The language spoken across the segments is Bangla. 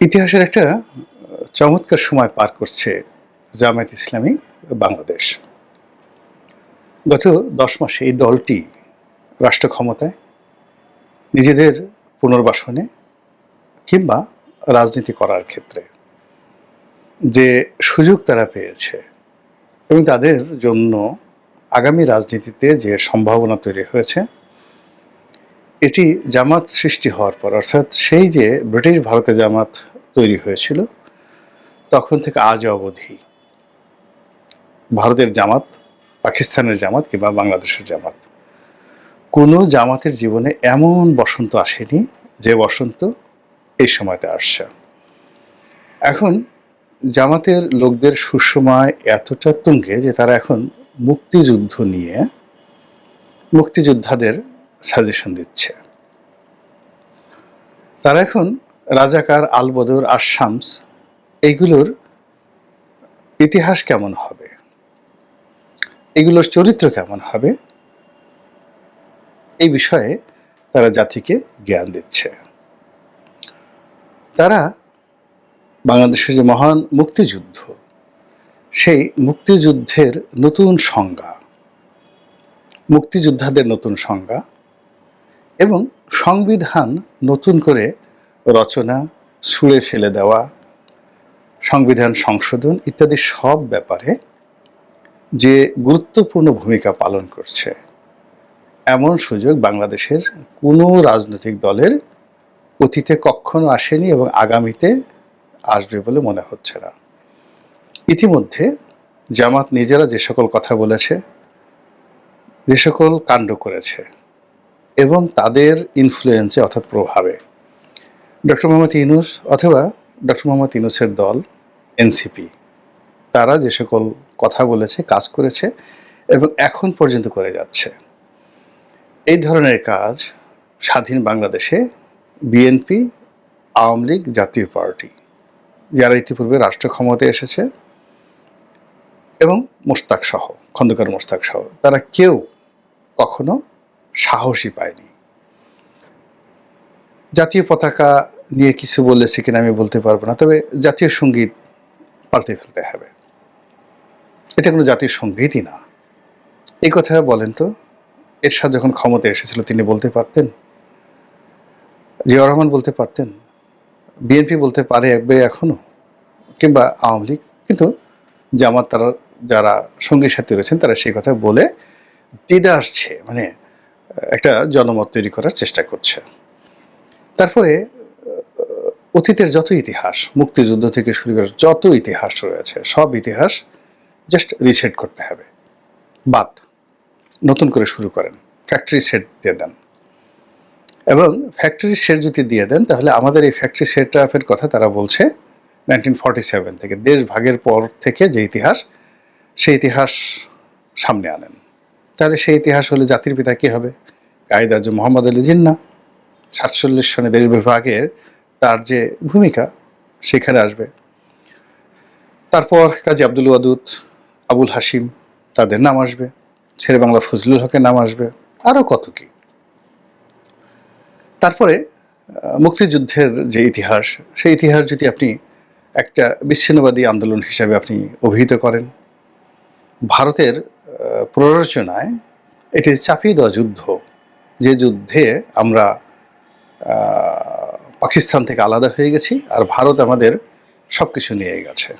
ইতিহাসের একটা চমৎকার সময় পার করছে জামায়াত ইসলামী বাংলাদেশ। গত দশ মাসে এই দলটি রাষ্ট্র ক্ষমতায়, নিজেদের পুনর্বাসনে কিংবা রাজনীতি করার ক্ষেত্রে। যে সুযোগ তারা পেয়েছে এবং তাদের জন্য আগামী রাজনীতিতে যে সম্ভাবনা তৈরি হয়েছে এটি জামাত সৃষ্টি হওয়ার পর, অর্থাৎ সেই যে ব্রিটিশ ভারতে জামাত তৈরি হয়েছিল, তখন থেকে আজ অবধি ভারতের জামাত, পাকিস্তানের জামাত কিংবা বাংলাদেশের জামাত, কোনো জামাতের জীবনে এমন বসন্ত আসেনি যে বসন্ত এই সময়তে আসছে। এখন জামাতের লোকদের সুসময় এতটা তুঙ্গে যে তারা এখন মুক্তিযুদ্ধ নিয়ে মুক্তিযোদ্ধাদের সাজেশন দিচ্ছে। তারা এখন রাজাকার আলবদর আর শামস এইগুলোর ইতিহাস কেমন হবে? এগুলোর চরিত্র কেমন হবে? এই বিষয়ে তারা জাতিকে জ্ঞান দিচ্ছে। তারা বাংলাদেশের যে মহান মুক্তিযুদ্ধ, সেই মুক্তিযুদ্ধের নতুন সংজ্ঞা, মুক্তিযোদ্ধাদের নতুন সংজ্ঞা এবং সংবিধান নতুন করে রচনা, ছুঁড়ে ফেলে দেওয়া, সংবিধান সংশোধন ইত্যাদি সব ব্যাপারে যে গুরুত্বপূর্ণ ভূমিকা পালন করছে, এমন সুযোগ বাংলাদেশের কোনো রাজনৈতিক দলের অতীতে কখনো আসেনি এবং আগামীতে আসবে বলে মনে হচ্ছে না। ইতিমধ্যে জামাত নিজেরা যে সকল কথা বলেছে, যে সকল কাণ্ড করেছে এবং তাদের ইনফ্লুয়েন্সে অর্থাৎ প্রভাবে। ডক্টর মোহাম্মদ ইউনুস অথবা ডক্টর মোহাম্মদ ইউনুসের দল, এনসিপি, তারা যে সকল কথা বলেছে, কাজ করেছে এবং এখন পর্যন্ত করে যাচ্ছে। এই ধরনের কাজ স্বাধীন বাংলাদেশে বিএনপি, আওয়ামী লীগ, জাতীয় পার্টি, যারা ইতিপূর্বে রাষ্ট্র ক্ষমতায় এসেছে এবং মোস্তাক সহ, খন্দকার মোস্তাক সহ, তারা কেউ কখনো সাহসী পায়নি জাতীয় পতাকা নিয়ে কিছু বলেছে কিনা আমি বলতে পারব না, তবে জাতীয় সংগীত পাল্টে ফেলতে হবে। এটা কোনো জাতীয় সঙ্গীতই না। এই কথা বলেন তো, এরশাদ যখন ক্ষমতা এসেছিল তিনি বলতে পারতেন? জিয়া রহমান বলতে পারতেন? বিএনপি বলতে পারে একবে এখনও? কিংবা আওয়ামী লীগ? কিন্তু জামাত তারা, যারা সঙ্গী সাথী রয়েছেন তারা সেই কথা বলে দিদা আসছে। মানে একটা জনমত তৈরি করার চেষ্টা করছে। তারপরে, অতীতের যত ইতিহাস, মুক্তিযুদ্ধ থেকে শুরু করে যত ইতিহাস রয়েছে, সব ইতিহাস জাস্ট রিসেট করতে হবে। বাদ। নতুন করে শুরু করেন। ফ্যাক্টরি সেট দিয়ে দেন। এবং ফ্যাক্টরি সেট যদি দিয়ে দেন, তাহলে আমাদের এই ফ্যাক্টরি সেট আপের কথা তারা বলছে নাইনটিন ফর্টি সেভেন থেকে, দেশ ভাগের পর থেকে যে ইতিহাস, সেই ইতিহাস সামনে আনেন। তাহলে সেই ইতিহাস হলে জাতির পিতা কি হবে? কায়েদ আজম মোহাম্মদ আলী জিন্না। সাতচল্লিশ সনে দেশ বিভাগের তার যে ভূমিকা, সেখানে আসবে। তারপর কাজী আব্দুল ওয়াদুদ, আবুল হাসিম তাদের নাম আসবে। ছেড়ে বাংলা ফজলুল হকের নাম আসবে। আরও কত কি? তারপরে মুক্তিযুদ্ধের যে ইতিহাস, সেই ইতিহাস যদি আপনি একটা বিচ্ছিন্নবাদী আন্দোলন হিসাবে আপনি অভিহিত করেন, ভারতের প্ররোচনায় এটি চাপিয়ে দেওয়া যুদ্ধ, যে যুদ্ধে আমরা পাকিস্তান থেকে আলাদা হয়ে গেছি আর ভারত আমাদের সব কিছু নিয়ে গেছে।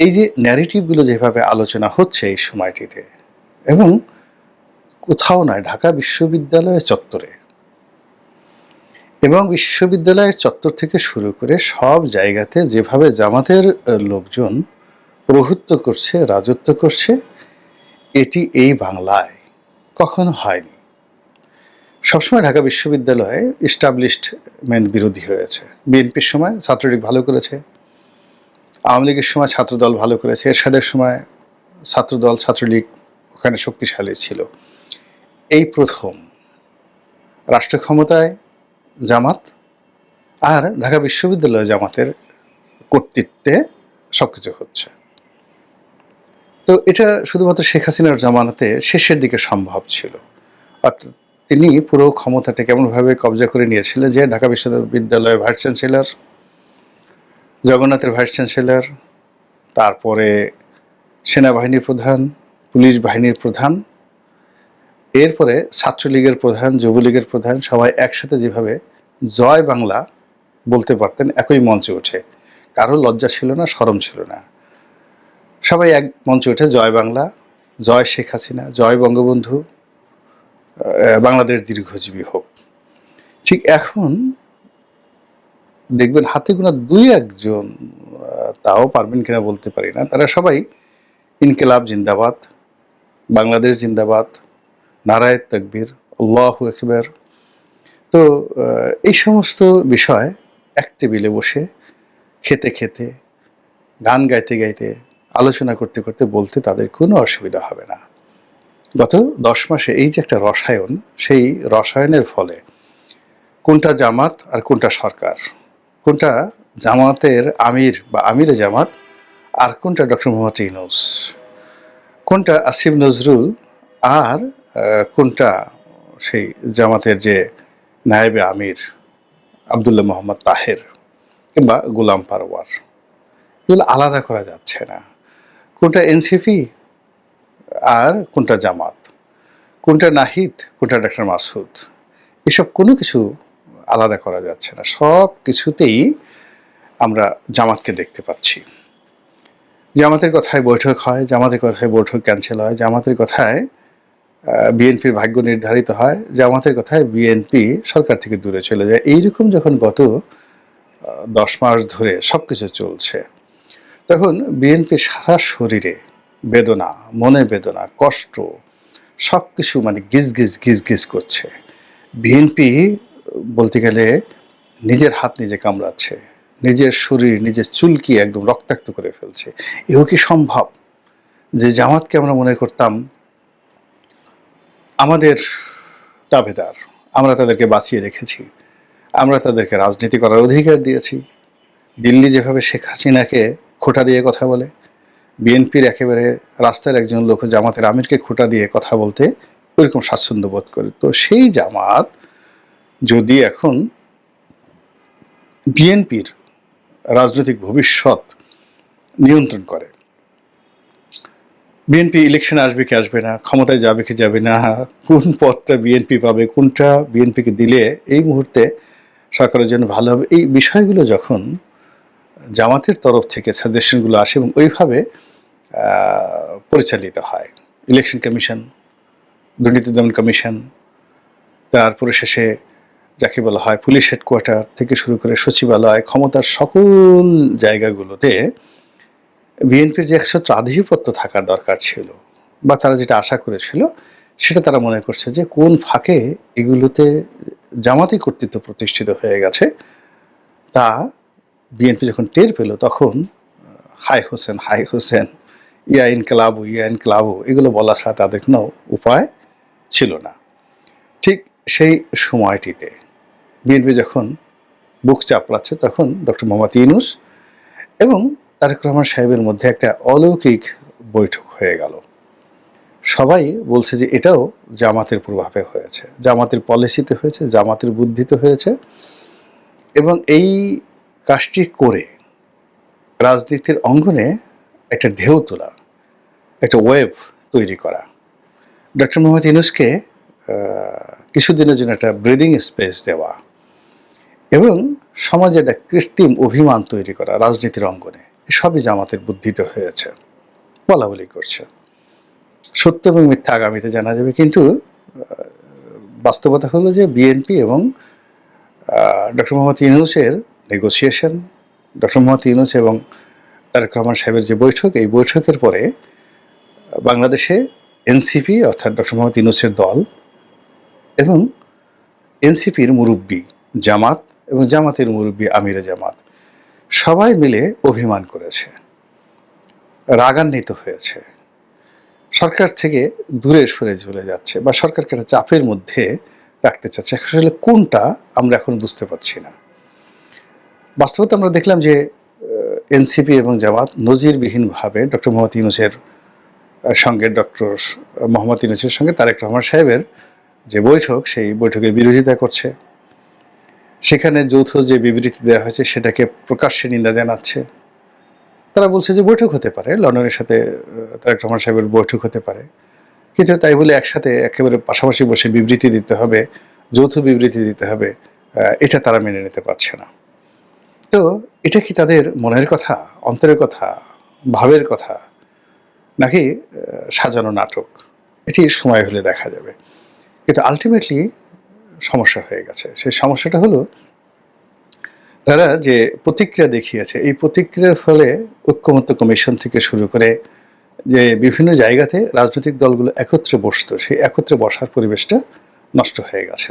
এই যে ন্যারেটিভগুলো যেভাবে আলোচনা হচ্ছে এই সময়টিতে, এবং কোথাও নয়, ঢাকা বিশ্ববিদ্যালয়ের চত্বরে, এবং বিশ্ববিদ্যালয়ের চত্বর থেকে শুরু করে সব জায়গাতে যেভাবে জামাতের লোকজন প্রভুত্ব করছে, রাজত্ব করছে এটি এই বাংলায় কখনো হয়নি। সবসময় ঢাকা বিশ্ববিদ্যালয়ে ইস্টাবলিশমেন্ট বিরোধী হয়েছে। বিএনপির সময় ছাত্রলীগ ভালো করেছে, আওয়ামী লীগের সময় ছাত্রদল ভালো করেছে, এরশাদের সময় ছাত্রদল, ছাত্রলীগ ওখানে শক্তিশালী ছিল। এই প্রথম রাষ্ট্র ক্ষমতায় জামাত আর ঢাকা বিশ্ববিদ্যালয় জামাতের কর্তৃত্বে সবকিছু হচ্ছে। তো এটা শুধুমাত্র শেখ হাসিনার জামানাতে শেষের দিকে সম্ভব ছিল। অর্থাৎ তিনি পুরো ক্ষমতাটা কেমনভাবে কবজা করে নিয়েছিলেন যে ঢাকা বিশ্ববিদ্যালয়ের ভাইস চ্যান্সেলর, জগন্নাথের ভাইস চ্যান্সেলর, তারপরে সেনাবাহিনীর প্রধান, পুলিশ বাহিনীর প্রধান, এরপরে ছাত্রলীগের প্রধান, যুবলীগের প্রধান, সবাই একসাথে যেভাবে জয় বাংলা বলতে পারতেন একই মঞ্চে ওঠে। কারও লজ্জা ছিল না শরম ছিল না। সবাই এক মঞ্চে উঠে জয় বাংলা, জয় শেখ হাসিনা, জয় বঙ্গবন্ধু বাংলাদেশ দীর্ঘজীবী হোক। ঠিক এখন দেখবেন হাতে গোনা দুই একজন তাও পারবেন কিনা বলতে পারি না। তারা সবাই ইনকেলাব জিন্দাবাদ, বাংলাদেশ জিন্দাবাদ নারায়ণ তকবীর, আল্লাহ একবার তো এই সমস্ত বিষয় এক টেবিলে বসে খেতে খেতে, গান গাইতে গাইতে আলোচনা করতে করতে বলতে তাদের কোনো অসুবিধা হবে না। গত দশ মাসে এই যে একটা রসায়ন, সেই রসায়নের ফলে কোনটা জামাত আর কোনটা সরকার? কোনটা জামাতের আমির বা আমিরে জামাত আর কোনটা ডক্টর মোহাম্মদ ইউনুস? কোনটা আসিফ নজরুল আর কোনটা সেই জামাতের যে নায়েবে আমির আবদুল্লাহ মোহাম্মদ তাহের কিংবা গোলাম পারওয়ার? এগুলো আলাদা করা যাচ্ছে না। কোনটা এনসিপি আর কোনটা জামাত? কোনটা নাহিদ, কোনটা ডাক্তার মাসুদ? এসব কোনো কিছু আলাদা করা যাচ্ছে না। সব কিছুতেই আমরা জামাতকে দেখতে পাচ্ছি। জামাতের কথায় বৈঠক হয়, জামাতের কথায় বৈঠক ক্যান্সেল হয়, জামাতের কথায় বিএনপির ভাগ্য নির্ধারিত হয়, জামাতের কথায় বিএনপি সরকার থেকে দূরে চলে যায়। এইরকম যখন গত দশ মাস ধরে সব কিছু চলছে তখন বিএনপি সারা শরীরে বেদনা, মনে বেদনা, কষ্ট সব কিছু মানে গিজ গিজ গিজ গিজ করছে। বিএনপি বলতে গেলে নিজের হাত নিজে কামড়াচ্ছে, নিজের শরীর, নিজের চুলকি একদম রক্তাক্ত করে ফেলছে। এও কি সম্ভব যে জামাতকে আমরা মনে করতাম আমাদের দাবেদার আমরা তাদেরকে বাঁচিয়ে রেখেছি, আমরা তাদেরকে রাজনীতি করার অধিকার দিয়েছি। দিল্লি যেভাবে শেখ হাসিনাকে খোটা দিয়ে কথা বলে। বিএনপির একেবারে রাস্তার একজন লোক জামাতের আমিরকে খোটা দিয়ে কথা বলতে ওইরকম স্বাচ্ছন্দ্য বোধ করে। তো সেই জামাত যদি এখন বিএনপির রাজনৈতিক ভবিষ্যৎ নিয়ন্ত্রণ করে, বিএনপি ইলেকশনে আসবে কি আসবে না, ক্ষমতায় যাবে কি যাবে না, কোন পদটা বিএনপি পাবে, কোনটা বিএনপিকে দিলে এই মুহূর্তে সরকারের জন্য ভালো হবে, এই বিষয়গুলো যখন জামাতের তরফ থেকে সাজেশনগুলো আসে এবং ওইভাবে পরিচালিত হয়। ইলেকশন কমিশন, দুর্নীতি দমন কমিশন, তারপরে শেষে যাকে বলা হয় পুলিশ হেডকোয়ার্টার থেকে শুরু করে সচিবালয়, ক্ষমতার সকল জায়গাগুলোতে বিএনপির যে একশো আধিপত্য থাকার দরকার ছিল বা তারা যেটা আশা করেছিল, সেটা তারা মনে করছে যে কোন ফাঁকে এগুলোতে জামাতি কর্তৃত্ব প্রতিষ্ঠিত হয়ে গেছে, তা বিএনপি যখন টের পেল, তখন হাই হোসেন হাই হোসেন, ইয়া ইনকলাবু ইয়া ইনকলাবু, এগুলো বলা ছাড়া তাদের কোনো উপায় ছিল না। ঠিক সেই সময়টিতে বিএনপি যখন বুক চাপড়াচ্ছে, তখন ডক্টর মোহাম্মদ ইউনুস এবং তারেক রহমান সাহেবের মধ্যে একটা অলৌকিক বৈঠক হয়ে গেল। সবাই বলছে যে এটাও জামাতের প্রভাবে হয়েছে। জামাতের পলিসিতে হয়েছে, জামাতের বুদ্ধিতে হয়েছে এবং এই কাজটি করে রাজনীতির অঙ্গনে একটা ঢেউ তোলা একটা ওয়েভ তৈরি করা। ডক্টর মোহাম্মদ ইউনুসকে আহ, কিছুদিনের জন্য একটা ব্রিদিং স্পেস দেওয়া এবং সমাজে একটা কৃত্রিম অভিমান তৈরি করা রাজনীতির অঙ্গনে সবই জামাতের বুদ্ধিতে হয়েছে। বলা বলি করছে। সত্য এবং মিথ্যা আগামীতে জানা যাবে কিন্তু বাস্তবতা হলো যে বিএনপি এবং ডক্টর মোহাম্মদ ইউনুসের নেগোসিয়েশন ডক্টর মোহাম্মদ ইউনুস এবং তারেক রহমান সাহেবের যে বৈঠক, এই বৈঠকের পরে বাংলাদেশে এনসিপি অর্থাৎ ডক্টর মোহাম্মদ ইউনুসের দল এবং এনসিপির মুরব্বী জামাত এবং জামাতের মুরব্বী আমিরে জামাত, সবাই মিলে অভিমান করেছে, রাগান্বিত হয়েছে। সরকার থেকে দূরে সরে চলে যাচ্ছে বা সরকারকে একটা চাপের মধ্যে রাখতে চাচ্ছে। আসলে কোনটা আমরা এখন বুঝতে পারছি না। বাস্তবতা আমরা দেখলাম যে এনসিপি এবং জামাত নজিরবিহীনভাবে ডক্টর মোহাম্মদ ইউনুসের সঙ্গে ডক্টর মোহাম্মদ ইউনুসের সঙ্গে তারেক রহমান সাহেবের যে বৈঠক, সেই বৈঠকের বিরোধিতা করছে। সেখানে যৌথ যে বিবৃতি দেওয়া হয়েছে, সেটাকে প্রকাশ্যে নিন্দা জানাচ্ছে। তারা বলছে যে বৈঠক হতে পারে, লন্ডনের সাথে তারেক রহমান সাহেবের বৈঠক হতে পারে। কিন্তু তাই বলে একসাথে একেবারে পাশাপাশি বসে বিবৃতি দিতে হবে, যৌথ বিবৃতি দিতে হবে এটা তারা মেনে নিতে পারছে না। তো এটা কি তাদের মনের কথা, অন্তরের কথা, ভাবের কথা, নাকি সাজানো নাটক? এটি সময় হলে দেখা যাবে। কিন্তু আলটিমেটলি সমস্যা হয়ে গেছে। সেই সমস্যাটা হলো, তারা যে প্রতিক্রিয়া দেখিয়েছে, এই প্রতিক্রিয়ার ফলে ঐক্যমত্য কমিশন থেকে শুরু করে যে বিভিন্ন জায়গাতে রাজনৈতিক দলগুলো একত্রে বসতো, সেই একত্রে বসার পরিবেশটা নষ্ট হয়ে গেছে।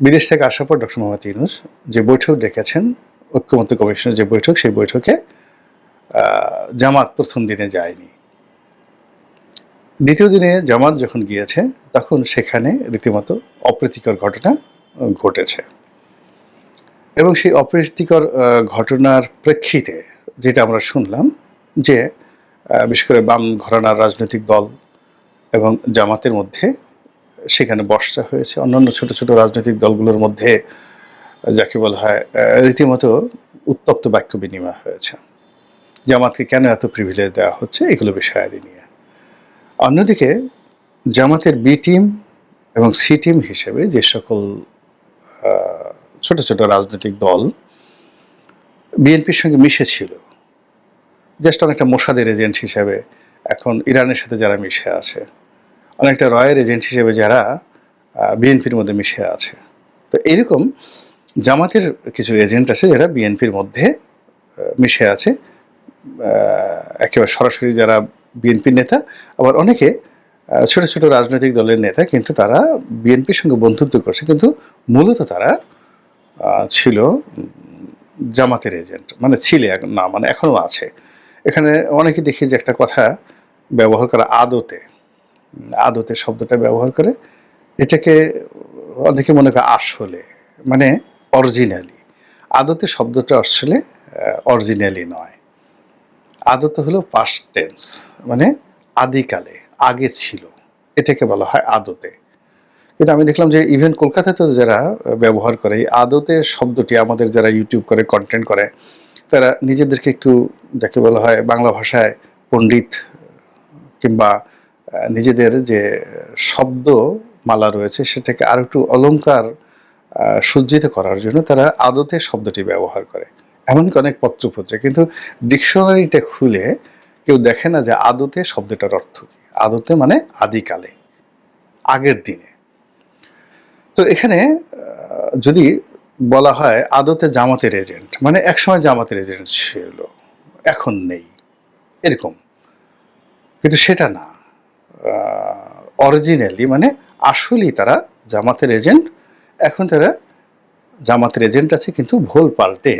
বিদেশ থেকে আসার পর ডক্টর মোহাম্মদ ইউনুস যে বৈঠক ডেকেছেন, ঐক্যমত্য কমিশনের যে বৈঠক, সেই বৈঠকে জামাত প্রথম দিনে যায়নি। দ্বিতীয় দিনে জামাত যখন গিয়েছে, তখন সেখানে রীতিমতো অপ্রীতিকর ঘটনা ঘটেছে। এবং সেই অপ্রীতিকর ঘটনার প্রেক্ষিতে যেটা আমরা শুনলাম, যে বিশেষ করে বাম ঘরানার রাজনৈতিক দল এবং জামাতের মধ্যে সেখানে বর্ষা হয়েছে। অন্যান্য ছোট ছোট রাজনৈতিক দলগুলোর মধ্যে, যাকে বলা হয় রীতিমতো উত্তপ্ত বাক্য বিনিময় হয়েছে। জামাতকে কেন এত প্রিভিলেজ দেওয়া হচ্ছে, এগুলো বিষয়াদি নিয়ে। অন্যদিকে, জামাতের বি টিম এবং সি টিম হিসেবে যে সকল ছোট ছোট রাজনৈতিক দল বিএনপির সঙ্গে মিশেছিল জাস্ট অনেকটা মোসাদের এজেন্ট হিসেবে এখন ইরানের সাথে যারা মিশে আছে। অনেকটা রয়ের এজেন্ট হিসেবে যারা বিএনপির মধ্যে মিশে আছে। তো এরকম জামাতের কিছু এজেন্ট আছে যারা বিএনপির মধ্যে মিশে আছে। একেবারে সরাসরি যারা বিএনপির নেতা, আবার অনেকে ছোট ছোট রাজনৈতিক দলের নেতা কিন্তু তারা বিএনপির সঙ্গে বন্ধুত্ব করছে। কিন্তু মূলত তারা ছিল জামাতের এজেন্ট। মানে ছিলে না মানে এখনও আছে। এখানে অনেকে দেখি যে একটা কথা ব্যবহার করা, আদতে। আদতে শব্দটা ব্যবহার করে এটাকে অনেকে মনে করে আসলে মানে অরিজিনালি আদতে শব্দটা আসলে অরিজিনালি নয়। আদতে হলো পাস্ট টেন্স মানে আদিকালে, আগে ছিল। এটাকে বলা হয় আদতে। কিন্তু আমি দেখলাম যে ইভেন কলকাতাতেও যারা ব্যবহার করে, এই আদতে শব্দটি আমাদের যারা ইউটিউব করে কন্টেন্ট করে, তারা নিজেদেরকে একটু, যাকে বলা হয় বাংলা ভাষায় পণ্ডিত কিংবা নিজেদের যে শব্দ মালা রয়েছে সেটাকে আরও একটু অলংকার আহ, সজ্জিত করার জন্য তারা আদতে শব্দটি ব্যবহার করে। এমনকি অনেক পত্রপত্রে কিন্তু ডিকশনারিটা খুলে কেউ দেখে না যে আদতে শব্দটার অর্থ কি। আদতে মানে আদিকালে আগের দিনে। তো এখানে যদি বলা হয় আদতে জামাতের এজেন্ট মানে একসময় জামাতের এজেন্ট ছিল এখন নেই এরকম। কিন্তু সেটা না। অরিজিনালি মানে আসলেই তারা জামাতের এজেন্ট এখন তারা জামাতের এজেন্ট আছে কিন্তু ভুল পাল্টে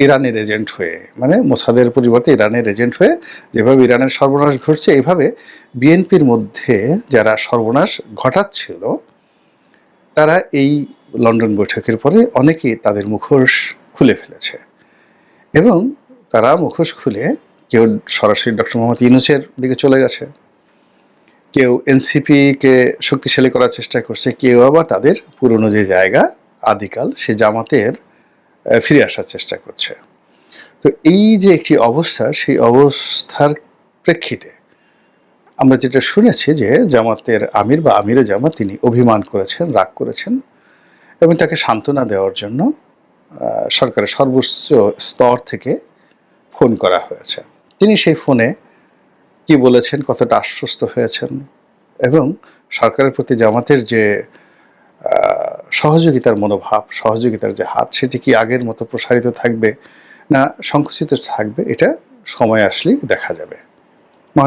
ইরানের এজেন্ট হয়ে মানে মোসাদের পরিবর্তে ইরানের এজেন্ট হয়ে যেভাবে ইরানের সর্বনাশ ঘটছে এইভাবে বিএনপির মধ্যে যারা সর্বনাশ ঘটাচ্ছিল, তারা এই লন্ডন বৈঠকের পরে অনেকেই তাদের মুখোশ খুলে ফেলেছে। এবং তারা মুখোশ খুলে কেউ সরাসরি ডক্টর মোহাম্মদ ইউনুসের দিকে চলে গেছে। কেউ এনসিপিকে শক্তিশালী করার চেষ্টা করছে, কেউ আবার তাদের পুরনো যে জায়গা, আদিকাল, সে জামাতের ফিরে আসার চেষ্টা করছে। তো এই যে একটি অবস্থা, সেই অবস্থার প্রেক্ষিতে আমরা যেটা শুনেছি যে জামাতের আমির বা আমিরে জামাত তিনি অভিমান করেছেন, রাগ করেছেন এবং তাকে সান্ত্বনা দেওয়ার জন্য সরকারের সর্বোচ্চ স্তর থেকে ফোন করা হয়েছে। তিনি সেই ফোনে কি বলেছেন, কতটা আশ্বস্ত হয়েছেন এবং সরকারের প্রতি জামাতের যে সহযোগিতার মনোভাব, সহযোগিতার যে হাত, সেটি কি আগের মতো প্রসারিত থাকবে না সংকুচিত থাকবে? এটা সময় আসলেই দেখা যাবে।